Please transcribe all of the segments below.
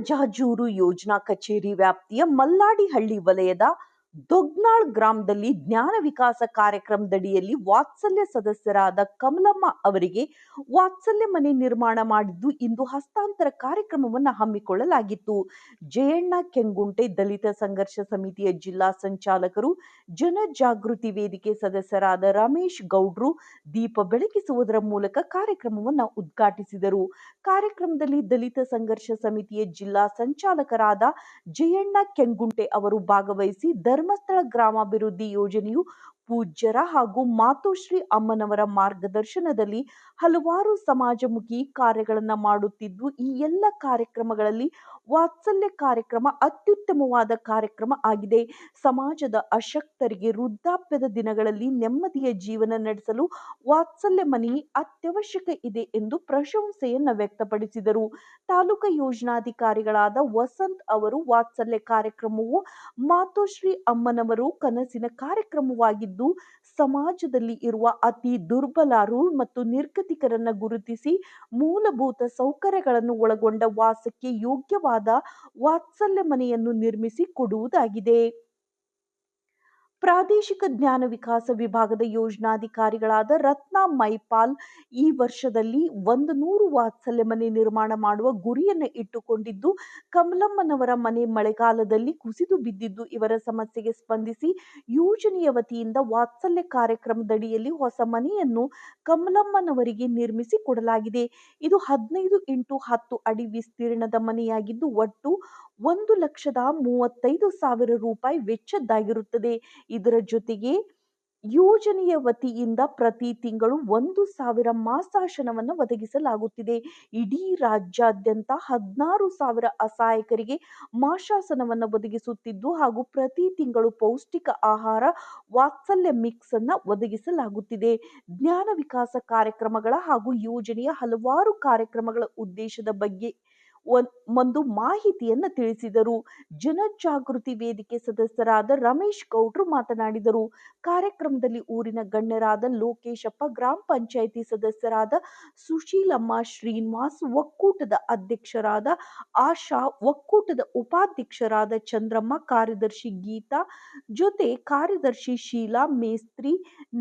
ಜಾಜೂರು ಯೋಜನಾ ಕಚೇರಿ ವ್ಯಾಪ್ತಿಯ ಮಲ್ಲಾಡಿಹಳ್ಳಿ ವಲಯದ ದೊಗ್ನಾಳ್ ಗ್ರಾಮದಲ್ಲಿ ಜ್ಞಾನ ವಿಕಾಸ ಕಾರ್ಯಕ್ರಮದಡಿಯಲ್ಲಿ ವಾತ್ಸಲ್ಯ ಸದಸ್ಯರಾದ ಕಮಲಮ್ಮ ಅವರಿಗೆ ವಾತ್ಸಲ್ಯ ಮನೆ ನಿರ್ಮಾಣ ಮಾಡಿದ್ದು ಇಂದು ಹಸ್ತಾಂತರ ಕಾರ್ಯಕ್ರಮವನ್ನು ಹಮ್ಮಿಕೊಳ್ಳಲಾಗಿತ್ತು. ಜಯಣ್ಣ ಕೆಂಗುಂಟೆ ದಲಿತ ಸಂಘರ್ಷ ಸಮಿತಿಯ ಜಿಲ್ಲಾ ಸಂಚಾಲಕರು, ಜನಜಾಗೃತಿ ವೇದಿಕೆ ಸದಸ್ಯರಾದ ರಮೇಶ್ ಗೌಡ್ರು ದೀಪ ಬೆಳಗಿಸುವುದರ ಮೂಲಕ ಕಾರ್ಯಕ್ರಮವನ್ನು ಉದ್ಘಾಟಿಸಿದರು. ಕಾರ್ಯಕ್ರಮದಲ್ಲಿ ದಲಿತ ಸಂಘರ್ಷ ಸಮಿತಿಯ ಜಿಲ್ಲಾ ಸಂಚಾಲಕರಾದ ಜಯಣ್ಣ ಕೆಂಗುಂಟೆ ಅವರು ಭಾಗವಹಿಸಿ ಧರ್ಮಸ್ಥಳ ಗ್ರಾಮಾಭಿವೃದ್ಧಿ ಯೋಜನೆಯು ಪೂಜ್ಯರ ಹಾಗೂ ಮಾತೋಶ್ರೀ ಅಮ್ಮನವರ ಮಾರ್ಗದರ್ಶನದಲ್ಲಿ ಹಲವಾರು ಸಮಾಜಮುಖಿ ಕಾರ್ಯಗಳನ್ನು ಮಾಡುತ್ತಿದ್ದು, ಈ ಎಲ್ಲ ಕಾರ್ಯಕ್ರಮಗಳಲ್ಲಿ ವಾತ್ಸಲ್ಯ ಕಾರ್ಯಕ್ರಮ ಅತ್ಯುತ್ತಮವಾದ ಕಾರ್ಯಕ್ರಮ ಆಗಿದೆ. ಸಮಾಜದ ಅಶಕ್ತರಿಗೆ ವೃದ್ಧಾಪ್ಯದ ದಿನಗಳಲ್ಲಿ ನೆಮ್ಮದಿಯ ಜೀವನ ನಡೆಸಲು ವಾತ್ಸಲ್ಯ ಮನಿ ಅತ್ಯವಶ್ಯಕ ಇದೆ ಎಂದು ಪ್ರಶಂಸೆಯನ್ನು ವ್ಯಕ್ತಪಡಿಸಿದರು. ತಾಲೂಕು ಯೋಜನಾಧಿಕಾರಿಗಳಾದ ವಸಂತ್ ಅವರು ವಾತ್ಸಲ್ಯ ಕಾರ್ಯಕ್ರಮವು ಮಾತೋಶ್ರೀ ಅಮ್ಮನವರು ಕನಸಿನ ಕಾರ್ಯಕ್ರಮವಾಗಿದ್ದು ಸಮಾಜದಲ್ಲಿ ಇರುವ ಅತಿ ದುರ್ಬಲರು ಮತ್ತು ನಿರ್ಗತಿಕರನ್ನ ಗುರುತಿಸಿ ಮೂಲಭೂತ ಸೌಕರ್ಯಗಳನ್ನು ಒಳಗೊಂಡ ವಾಸಕ್ಕೆ ಯೋಗ್ಯವಾದ ವಾತ್ಸಲ್ಯ ಮನೆಯನ್ನು ನಿರ್ಮಿಸಿ ಕೊಡುವುದಾಗಿದೆ. ಪ್ರಾದೇಶಿಕ ಜ್ಞಾನ ವಿಕಾಸ ವಿಭಾಗದ ಯೋಜನಾಧಿಕಾರಿಗಳಾದ ರತ್ನ ಮೈಪಾಲ್ ಈ ವರ್ಷದಲ್ಲಿ ಒಂದು ನೂರು ವಾತ್ಸಲ್ಯ ಮನೆ ನಿರ್ಮಾಣ ಮಾಡುವ ಗುರಿಯನ್ನು ಇಟ್ಟುಕೊಂಡಿದ್ದು, ಕಮಲಮ್ಮನವರ ಮನೆ ಮಳೆಗಾಲದಲ್ಲಿ ಕುಸಿದು ಬಿದ್ದಿದ್ದು ಇವರ ಸಮಸ್ಯೆಗೆ ಸ್ಪಂದಿಸಿ ಯೋಜನೆಯ ವತಿಯಿಂದ ವಾತ್ಸಲ್ಯ ಕಾರ್ಯಕ್ರಮದಡಿಯಲ್ಲಿ ಹೊಸ ಮನೆಯನ್ನು ಕಮಲಮ್ಮನವರಿಗೆ ನಿರ್ಮಿಸಿ ಕೊಡಲಾಗಿದೆ. ಇದು ಹದಿನೈದು ಇಂಟು ಹತ್ತು ಅಡಿ ವಿಸ್ತೀರ್ಣದ ಮನೆಯಾಗಿದ್ದು, ಒಟ್ಟು ಒಂದು ಲಕ್ಷದ ಮೂವತ್ತೈದು ಸಾವಿರ ರೂಪಾಯಿ ವೆಚ್ಚದ್ದಾಗಿರುತ್ತದೆ. ಇದರ ಜೊತೆಗೆ ಯೋಜನೆಯ ವತಿಯಿಂದ ಪ್ರತಿ ತಿಂಗಳು ಒಂದು ಸಾವಿರ ಮಾಸಾಶನವನ್ನು ಒದಗಿಸಲಾಗುತ್ತಿದೆ. ಇಡೀ ರಾಜ್ಯಾದ್ಯಂತ ಹದಿನಾರು ಸಾವಿರ ಅಸಹಾಯಕರಿಗೆ ಮಾಶಾಸನವನ್ನು ಒದಗಿಸುತ್ತಿದ್ದು ಹಾಗೂ ಪ್ರತಿ ತಿಂಗಳು ಪೌಷ್ಟಿಕ ಆಹಾರ, ವಾತ್ಸಲ್ಯ ಮಿಕ್ಸ್ ಅನ್ನು ಒದಗಿಸಲಾಗುತ್ತಿದೆ. ಜ್ಞಾನ ವಿಕಾಸ ಕಾರ್ಯಕ್ರಮಗಳ ಹಾಗೂ ಯೋಜನೆಯ ಹಲವಾರು ಕಾರ್ಯಕ್ರಮಗಳ ಉದ್ದೇಶದ ಬಗ್ಗೆ ಒಂದು ಮಾಹಿತಿಯನ್ನ ತಿಳಿಸಿದರು. ಜನಜಾಗೃತಿ ವೇದಿಕೆ ಸದಸ್ಯರಾದ ರಮೇಶ್ ಗೌಡ್ರು ಮಾತನಾಡಿದರು. ಕಾರ್ಯಕ್ರಮದಲ್ಲಿ ಊರಿನ ಗಣ್ಯರಾದ ಲೋಕೇಶಪ್ಪ, ಗ್ರಾಮ ಪಂಚಾಯಿತಿ ಸದಸ್ಯರಾದ ಸುಶೀಲಮ್ಮ, ಶ್ರೀನಿವಾಸ್, ಒಕ್ಕೂಟದ ಅಧ್ಯಕ್ಷರಾದ ಆಶಾ, ಒಕ್ಕೂಟದ ಉಪಾಧ್ಯಕ್ಷರಾದ ಚಂದ್ರಮ್ಮ, ಕಾರ್ಯದರ್ಶಿ ಗೀತಾ, ಜೊತೆ ಕಾರ್ಯದರ್ಶಿ ಶೀಲಾ, ಮೇಸ್ತ್ರಿ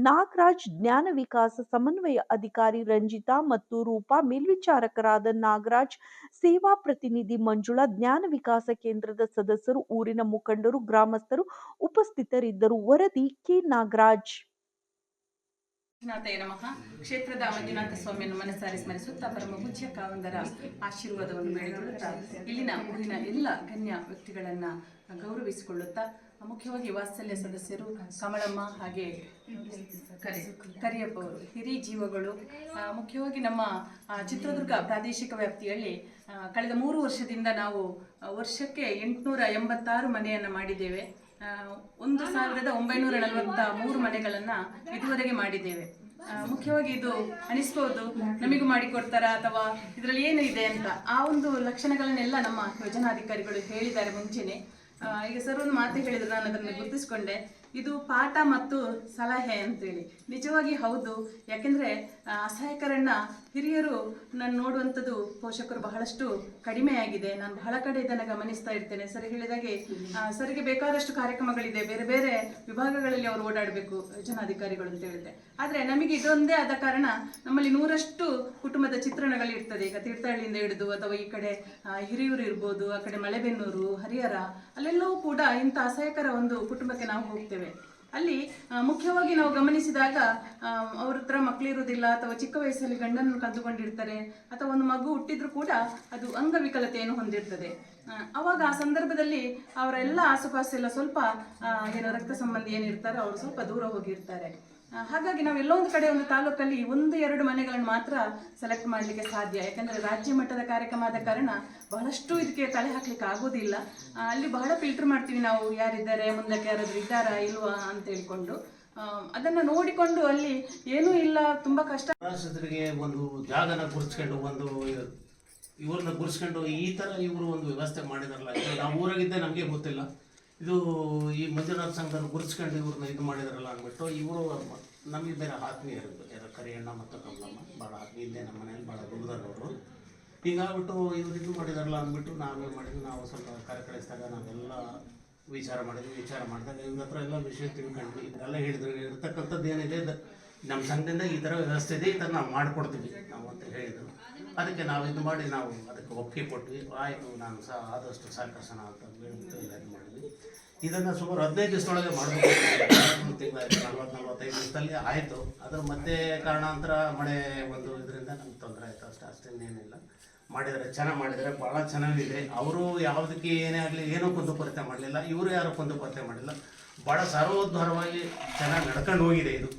ನಾಗರಾಜ್, ಜ್ಞಾನ ವಿಕಾಸ ಸಮನ್ವಯ ಅಧಿಕಾರಿ ರಂಜಿತಾ ಮತ್ತು ರೂಪಾ ಮೇಲ್ವಿಚಾರಕರಾದ ನಾಗರಾಜ್, ಸೇವಾ ಪ್ರತಿನಿಧಿ ಮಂಜುಳಾ, ಜ್ಞಾನ ವಿಕಾಸ ಕೇಂದ್ರದ ಸದಸ್ಯರು, ಊರಿನ ಮುಖಂಡರು, ಗ್ರಾಮಸ್ಥರು ಉಪಸ್ಥಿತರಿದ್ದರು. ವರದಿ ಕೆ. ನಾಗರಾಜ್. ನಮಃ. ಕ್ಷೇತ್ರದ ಮಂಜುನಾಥ ಸ್ವಾಮಿಯನ್ನು ಮನಸ್ಸಾರಿ ಸ್ಮರಿಸುತ್ತಾ ಪರಮ ಪೂಜ್ಯ ಕಾವಂದರ ಆಶೀರ್ವಾದವನ್ನು ಬೇಡಿಕೊಳ್ಳುತ್ತಾ ಇಲ್ಲಿನ ಊರಿನ ಎಲ್ಲ ಗಣ್ಯ ವ್ಯಕ್ತಿಗಳನ್ನು ಗೌರವಿಸಿಕೊಳ್ಳುತ್ತಾ ಮುಖ್ಯವಾಗಿ ವಾತ್ಸಲ್ಯ ಸದಸ್ಯರು ಕಮಲಮ್ಮ ಹಾಗೆ ಕರಿಯಪ್ಪ ಅವರು ಹಿರಿ ಜೀವಗಳು ಮುಖ್ಯವಾಗಿ ನಮ್ಮ ಚಿತ್ರದುರ್ಗ ಪ್ರಾದೇಶಿಕ ವ್ಯಾಪ್ತಿಯಲ್ಲಿ ಕಳೆದ ಮೂರು ವರ್ಷದಿಂದ ನಾವು ವರ್ಷಕ್ಕೆ ಎಂಟುನೂರ ಎಂಬತ್ತಾರು ಮನೆಯನ್ನು ಮಾಡಿದ್ದೇವೆ. ಒಂದು ಸಾವಿರದ ಒಂಬೈನೂರ ನಲವತ್ತ ಮೂರು ಮನೆಗಳನ್ನು ಇದುವರೆಗೆ ಮಾಡಿದ್ದೇವೆ. ಮುಖ್ಯವಾಗಿ ಇದು ಅನಿಸ್ಬೋದು, ನಮಗೂ ಮಾಡಿಕೊಡ್ತಾರಾ ಅಥವಾ ಇದರಲ್ಲಿ ಏನು ಇದೆ ಅಂತ. ಆ ಒಂದು ಲಕ್ಷಣಗಳನ್ನೆಲ್ಲ ನಮ್ಮ ಯೋಜನಾಧಿಕಾರಿಗಳು ಹೇಳಿದ್ದಾರೆ ಮುಂಚೆನೆ. ಈಗ ಸರ್ ಒಂದು ಮಾತು ಹೇಳಿದ್ರು ನಾನು ಅದನ್ನು ಗುರುತಿಸ್ಕೊಂಡೆ. ಇದು ಪಾಠ ಮತ್ತು ಸಲಹೆ ಅಂತೇಳಿ. ನಿಜವಾಗಿ ಹೌದು. ಯಾಕೆಂದರೆ ಅಸಹಾಯಕರನ್ನು ಹಿರಿಯರು ನಾನು ನೋಡುವಂಥದ್ದು ಪೋಷಕರು ಬಹಳಷ್ಟು ಕಡಿಮೆಯಾಗಿದೆ. ನಾನು ಬಹಳ ಕಡೆ ಇದನ್ನು ಗಮನಿಸ್ತಾ ಇರ್ತೇನೆ. ಸರ್ ಹೇಳಿದಾಗೆ ಸರಿಗೆ ಬೇಕಾದಷ್ಟು ಕಾರ್ಯಕ್ರಮಗಳಿದೆ. ಬೇರೆ ಬೇರೆ ವಿಭಾಗಗಳಲ್ಲಿ ಅವರು ಓಡಾಡಬೇಕು, ಜನಾಧಿಕಾರಿಗಳು ಅಂತ ಹೇಳಿದ್ರೆ. ಆದರೆ ನಮಗೆ ಇದೊಂದೇ ಆದ ಕಾರಣ ನಮ್ಮಲ್ಲಿ ನೂರಷ್ಟು ಕುಟುಂಬದ ಚಿತ್ರಣಗಳು ಇರ್ತದೆ. ಈಗ ತೀರ್ಥಹಳ್ಳಿಯಿಂದ ಹಿಡಿದು ಅಥವಾ ಈ ಕಡೆ ಹಿರಿಯೂರು ಇರ್ಬೋದು, ಆ ಕಡೆ ಮಲೆಬೆನ್ನೂರು, ಹರಿಹರ, ಅಲ್ಲೆಲ್ಲವೂ ಕೂಡ ಇಂಥ ಅಸಹಾಯಕರ ಒಂದು ಕುಟುಂಬಕ್ಕೆ ನಾವು ಹೋಗ್ತೇವೆ. ಅಲ್ಲಿ ಮುಖ್ಯವಾಗಿ ನಾವು ಗಮನಿಸಿದಾಗ ಅವ್ರ ಹತ್ರ ಮಕ್ಕಳಿರುವುದಿಲ್ಲ ಅಥವಾ ಚಿಕ್ಕ ವಯಸ್ಸಲ್ಲಿ ಗಂಡನ್ನು ಕಂದುಕೊಂಡಿರ್ತಾರೆ ಅಥವಾ ಒಂದು ಮಗು ಹುಟ್ಟಿದ್ರು ಕೂಡ ಅದು ಅಂಗವಿಕಲತೆಯನ್ನು ಹೊಂದಿರ್ತದೆ. ಅವಾಗ ಆ ಸಂದರ್ಭದಲ್ಲಿ ಅವರೆಲ್ಲ ಆಸುಪಾಸೆಲ್ಲ ಸ್ವಲ್ಪ ಏನೋ ರಕ್ತ ಸಂಬಂಧಿ ಏನಿರ್ತಾರೋ ಅವರು ಸ್ವಲ್ಪ ದೂರ ಹೋಗಿರ್ತಾರೆ. ಹಾಗಾಗಿ ನಾವು ಎಲ್ಲೋ ಕಡೆ ಒಂದು ತಾಲೂಕಲ್ಲಿ ಒಂದು, ಎರಡು ಮನೆಗಳನ್ನು ಮಾತ್ರ ಸೆಲೆಕ್ಟ್ ಮಾಡಲಿಕ್ಕೆ ಸಾಧ್ಯ. ಯಾಕಂದ್ರೆ ರಾಜ್ಯ ಮಟ್ಟದ ಕಾರ್ಯಕ್ರಮ ಆದ ಕಾರಣ ಬಹಳಷ್ಟು ಇದಕ್ಕೆ ತಲೆ ಹಾಕ್ಲಿಕ್ಕೆ ಆಗೋದಿಲ್ಲ. ಅಲ್ಲಿ ಬಹಳ ಫಿಲ್ಟರ್ ಮಾಡ್ತೀವಿ ನಾವು, ಯಾರಿದ್ದಾರೆ, ಮುಂದಕ್ಕೆ ಯಾರಾದರೂ ಇದ್ದಾರಾ, ಇಲ್ವಾ ಅಂತ ಹೇಳ್ಕೊಂಡು. ಅದನ್ನು ನೋಡಿಕೊಂಡು ಅಲ್ಲಿ ಏನೂ ಇಲ್ಲ, ತುಂಬಾ ಕಷ್ಟ. ಒಂದು ಜಾಗನ ಗುರುಸ್ಕೊಂಡು ಒಂದು ಇವ್ರನ್ನ ಗುರುಸ್ಕೊಂಡು ಈ ಥರ ಇವರು ಒಂದು ವ್ಯವಸ್ಥೆ ಮಾಡಿದಾರಲ್ಲ. ನಾವು ಊರಾಗಿದ್ದೆ ನಮಗೆ ಗೊತ್ತಿಲ್ಲ. ಇದು ಈ ಮಂಜುನಾಥ ಸಂಘದ ಗುರುಸ್ಕೊಂಡು ಇವ್ರನ್ನ ಇದು ಮಾಡಿದಾರಲ್ಲ ಅಂದ್ಬಿಟ್ಟು ಇವರು ನಮಗೆ ಬೇರೆ ಆತ್ಮೀಯರು ಯಾರು ಕರಿಯಣ್ಣ ಮತ್ತು ಕಮಲಮ್ಮ, ಭಾಳ ಆತ್ಮೀಯ ನಮ್ಮ ಮನೇಲಿ ಭಾಳ ಗುರುದವರು ಹೀಗಾಗ್ಬಿಟ್ಟು ಇವ್ರು ಇದು ಮಾಡಿದಾರಲ್ಲ ಅಂದ್ಬಿಟ್ಟು ನಾವೇ ಮಾಡಿದ್ವಿ. ನಾವು ಸ್ವಲ್ಪ ಕರೆ ಕಳಿಸಿದಾಗ ನಾವೆಲ್ಲ ವಿಚಾರ ಮಾಡಿದ್ವಿ. ವಿಚಾರ ಮಾಡಿದಾಗ ಇವ್ರ ಹತ್ರ ಎಲ್ಲ ವಿಷಯ ತಿಳ್ಕೊಂಡ್ವಿ. ಎಲ್ಲ ಹೇಳಿದ್ರು ಇರ್ತಕ್ಕಂಥದ್ದು ಏನಿದೆ ನಮ್ಮ ಸಂಘದಿಂದ ಈ ಥರ ವ್ಯವಸ್ಥೆ ಇದೆ, ಈ ಥರ ನಾವು ಮಾಡಿಕೊಡ್ತೀವಿ. ನಾವು ಅಂತ ಹೇಳಿದರು. ಅದಕ್ಕೆ ನಾವು ಇದು ಮಾಡಿ ನಾವು ಅದಕ್ಕೆ ಒಪ್ಪಿಗೆ ಕೊಟ್ವಿ. ಆಯಿತು, ನಾನು ಸಹ ಆದಷ್ಟು ಸಹಕರಿಸೋಣ ಅಂತ ಇದು ಮಾಡಿದ್ವಿ. ಇದನ್ನು ಸುಮಾರು ಹದಿನೈದು ದಿವಸದೊಳಗೆ ಮಾಡಬೇಕು. ತಿಂಗಳಾಯ್ತು ನಲ್ವತ್ತು ನಲ್ವತ್ತೈದು ದಿವಸದಲ್ಲಿ ಆಯಿತು. ಅದರ ಮತ್ತೆ ಕಾರಣಾಂತರ ಮಳೆ ಒಂದು ಇದರಿಂದ ನಮ್ಗೆ ತೊಂದರೆ ಆಯಿತು. ಅಷ್ಟೇ ಅಷ್ಟೇನೇನಿಲ್ಲ ಮಾಡಿದರೆ ಚೆನ್ನಾಗಿ ಮಾಡಿದರೆ ಭಾಳ ಚೆನ್ನಾಗಿದೆ. ಅವರು ಯಾವುದಕ್ಕೆ ಏನೇ ಆಗಲಿ ಏನೂ ಕುಂದುಕೊರತೆ ಮಾಡಲಿಲ್ಲ. ಇವರು ಯಾರು ಕುಂದುಕೊರತೆ ಮಾಡಿಲ್ಲ ಭಾಳ ಸರ್ವೋದ್ಧಾರವಾಗಿ ಚೆನ್ನಾಗಿ ನಡ್ಕೊಂಡು ಹೋಗಿದೆ ಇದು.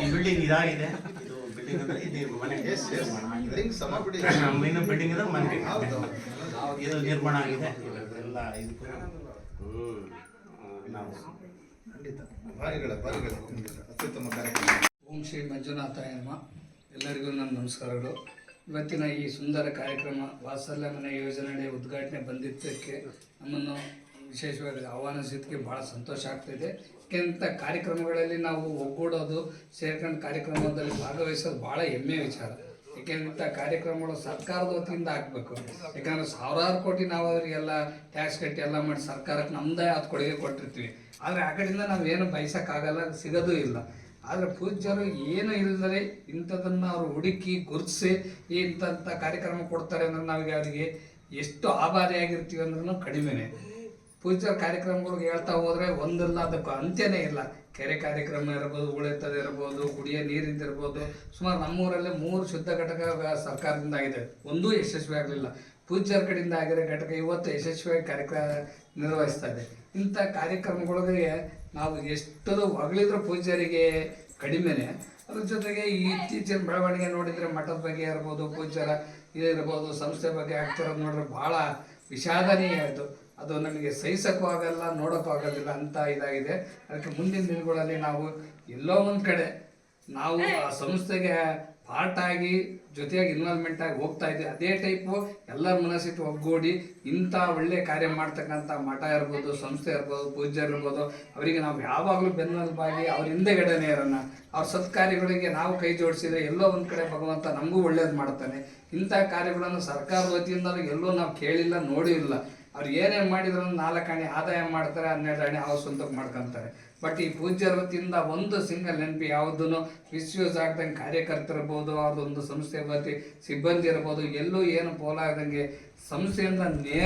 ಈ ಬಿಲ್ಡಿಂಗ್ ಇದಾಗಿದೆ. ಇದು ಬಿಲ್ಡಿಂಗ್ ಅಂದರೆ ಇದು ಮನೆ. ಬಿಲ್ಡಿಂಗ್ ಸಮ ಬಿಡಿ ಇನ್ನು ಬಿಲ್ಡಿಂಗ್ ಅಂದ್ರೆ ಮನೆ. ಇದು ನಿರ್ಮಾಣ ಆಗಿದೆ. ಎಲ್ಲ ಇದಕ್ಕೂ ನಾವು. ಖಂಡಿತ. ಭಾರಿಗಳ ಭಾರಿಗಳ ಅತ್ಯುತ್ತಮ ಕಾರ್ಯಕ್ರಮ. ಓಂ ಶ್ರೀ ಮಂಜುನಾಥಯ್ಯಮ್ಮ ಎಲ್ಲರಿಗೂ ನನ್ನ ನಮಸ್ಕಾರಗಳು. ಇವತ್ತಿನ ಈ ಸುಂದರ ಕಾರ್ಯಕ್ರಮ ವಾತ್ಸಲ್ಯ ಮನೆ ಯೋಜನೆ ಉದ್ಘಾಟನೆ ಬಂದಿದ್ದಕ್ಕೆ ನಮ್ಮನ್ನು ವಿಶೇಷವಾಗಿ ಆಹ್ವಾನಿಸಿದ್ದಕ್ಕೆ ಭಾಳ ಸಂತೋಷ ಆಗ್ತಿದೆ. ಇಂಥ ಕಾರ್ಯಕ್ರಮಗಳಲ್ಲಿ ನಾವು ಒಗ್ಗೂಡೋದು ಸೇರ್ಕೊಂಡು ಕಾರ್ಯಕ್ರಮದಲ್ಲಿ ಭಾಗವಹಿಸೋದು ಭಾಳ ಹೆಮ್ಮೆಯ ವಿಚಾರ. ಯಾಕೆಂತ ಕಾರ್ಯಕ್ರಮಗಳು ಸರ್ಕಾರದ ವತಿಯಿಂದ ಆಗಬೇಕು. ಯಾಕಂದ್ರೆ ಸಾವಿರಾರು ಕೋಟಿ ನಾವು ಅವರಿಗೆಲ್ಲ ಟ್ಯಾಕ್ಸ್ ಕಟ್ಟಿ ಎಲ್ಲ ಮಾಡಿ ಸರ್ಕಾರಕ್ಕೆ ನಮ್ಮದೇ ಅದು ಕೊಡುಗೆ ಕೊಟ್ಟಿರ್ತೀವಿ. ಆದರೆ ಆ ಕಡೆಯಿಂದ ನಾವೇನು ಬಯಸೋಕ್ಕಾಗಲ್ಲ, ಸಿಗೋದೂ ಇಲ್ಲ. ಆದರೆ ಪೂಜ್ಯರು ಏನು ಇಲ್ಲದರೆ ಇಂಥದನ್ನು ಅವರು ಹುಡುಕಿ ಗುರುತಿಸಿ ಇಂಥ ಕಾರ್ಯಕ್ರಮ ಕೊಡ್ತಾರೆ ಅಂದ್ರೆ ನಾವೀಗ ಅವರಿಗೆ ಎಷ್ಟು ಆಭಾರಿಯಾಗಿರ್ತೀವಿ ಅಂದ್ರೂ ಕಡಿಮೆನೆ. ಪೂಜ್ಯರ ಕಾರ್ಯಕ್ರಮಗಳಿಗೆ ಹೇಳ್ತಾ ಹೋದ್ರೆ ಒಂದಲ್ಲ, ಅದಕ್ಕೆ ಅಂತ್ಯನೇ ಇಲ್ಲ. ಕೆರೆ ಕಾರ್ಯಕ್ರಮ ಇರ್ಬೋದು ಇರ್ಬೋದು, ಕುಡಿಯೋ ನೀರಿಂದ ಇರ್ಬೋದು. ಸುಮಾರು ನಮ್ಮೂರಲ್ಲಿ ಮೂರು ಶುದ್ಧ ಘಟಕ ಸರ್ಕಾರದಿಂದ ಆಗಿದೆ. ಒಂದೂ ಯಶಸ್ವಿ ಆಗಲಿಲ್ಲ. ಪೂಜಾರ್ ಕಡೆಯಿಂದ ಆಗಿರೋ ಘಟಕ ಇವತ್ತು ಯಶಸ್ವಿಯಾಗಿ ಕಾರ್ಯಕ್ರಮ ನಿರ್ವಹಿಸ್ತಾ ಇದೆ. ಇಂಥ ಕಾರ್ಯಕ್ರಮಗಳಿಗೆ ನಾವು ಎಷ್ಟು ಹೊಗಳಿದ್ರು ಪೂಜ್ಯರಿಗೆ ಕಡಿಮೆನೇ. ಅದ್ರ ಜೊತೆಗೆ ಈ ಇತ್ತೀಚಿನ ಬೆಳವಣಿಗೆ ನೋಡಿದರೆ ಮಠದ ಬಗ್ಗೆ ಇರ್ಬೋದು ಪೂಜಾರ ಇದಿರ್ಬೋದು, ಸಂಸ್ಥೆ ಬಗ್ಗೆ ಆಗ್ತಿರೋದು ನೋಡಿದ್ರೆ ಭಾಳ ವಿಷಾದನೀಯ ಆಯಿತು ಅದು ನಮಗೆ ಸಹಿಸಕ್ಕೂ ಆಗಲ್ಲ ನೋಡೋಕ್ಕೂ ಆಗೋದಿಲ್ಲ ಅಂತ ಇದಾಗಿದೆ. ಅದಕ್ಕೆ ಮುಂದಿನ ದಿನಗಳಲ್ಲಿ ನಾವು ಎಲ್ಲೋ ಒಂದು ಕಡೆ ನಾವು ಆ ಸಂಸ್ಥೆಗೆ ಪಾರ್ಟ್ ಆಗಿ ಜೊತೆಯಾಗಿ ಇನ್ವಾಲ್ವ್ಮೆಂಟ್ ಆಗಿ ಹೋಗ್ತಾ ಇದ್ದೀವಿ ಅದೇ ಟೈಪು ಎಲ್ಲರ ಮನಸ್ಸಿಟ್ಟು ಒಗ್ಗೂಡಿ ಇಂಥ ಒಳ್ಳೆ ಕಾರ್ಯ ಮಾಡ್ತಕ್ಕಂಥ ಮಠ ಇರ್ಬೋದು ಸಂಸ್ಥೆ ಇರ್ಬೋದು ಪೂಜ್ಯರು ಇರ್ಬೋದು ಅವರಿಗೆ ನಾವು ಯಾವಾಗಲೂ ಬೆನ್ನೆಲುಬಾಗಿ ಅವ್ರ ಹಿಂದೆಗಡೆನೇ ಇರೋಣ. ಅವ್ರ ಸತ್ಕಾರ್ಯಗಳಿಗೆ ನಾವು ಕೈ ಜೋಡಿಸಿದ್ರೆ ಎಲ್ಲೋ ಒಂದು ಕಡೆ ಭಗವಂತ ನಮಗೂ ಒಳ್ಳೇದು ಮಾಡ್ತಾನೆ. ಇಂಥ ಕಾರ್ಯಗಳನ್ನು ಸರ್ಕಾರದ ವತಿಯಿಂದ ಎಲ್ಲೂ ನಾವು ಕೇಳಿಲ್ಲ ನೋಡಿಲ್ಲ. ಅವ್ರು ಏನೇ ಮಾಡಿದ್ರು ನಾಲ್ಕು ಅಣೆ ಆದಾಯ ಮಾಡ್ತಾರೆ, ಹನ್ನೆರಡು ಅಣೆ ಹೌಸ್ ಸ್ವಂತಕ್ಕೆ ಮಾಡ್ಕೊಂತಾರೆ. ಬಟ್ ಈ ಪೂಜ್ಯರ ವತಿಯಿಂದ ಒಂದು ಸಿಂಗಲ್ ನೆನಪಿ ಯಾವುದನ್ನು ಮಿಸ್ಯೂಸ್ ಆಗ್ದಂಗೆ ಕಾರ್ಯಕರ್ತರಿರ್ಬೋದು ಅವ್ರದ್ದೊಂದು ಸಂಸ್ಥೆ ವತಿ ಸಿಬ್ಬಂದಿ ಇರ್ಬೋದು, ಎಲ್ಲೂ ಏನು ಪೋಲಾಗದಂಗೆ ಸಂಸ್ಥೆಯಿಂದ ನೇರ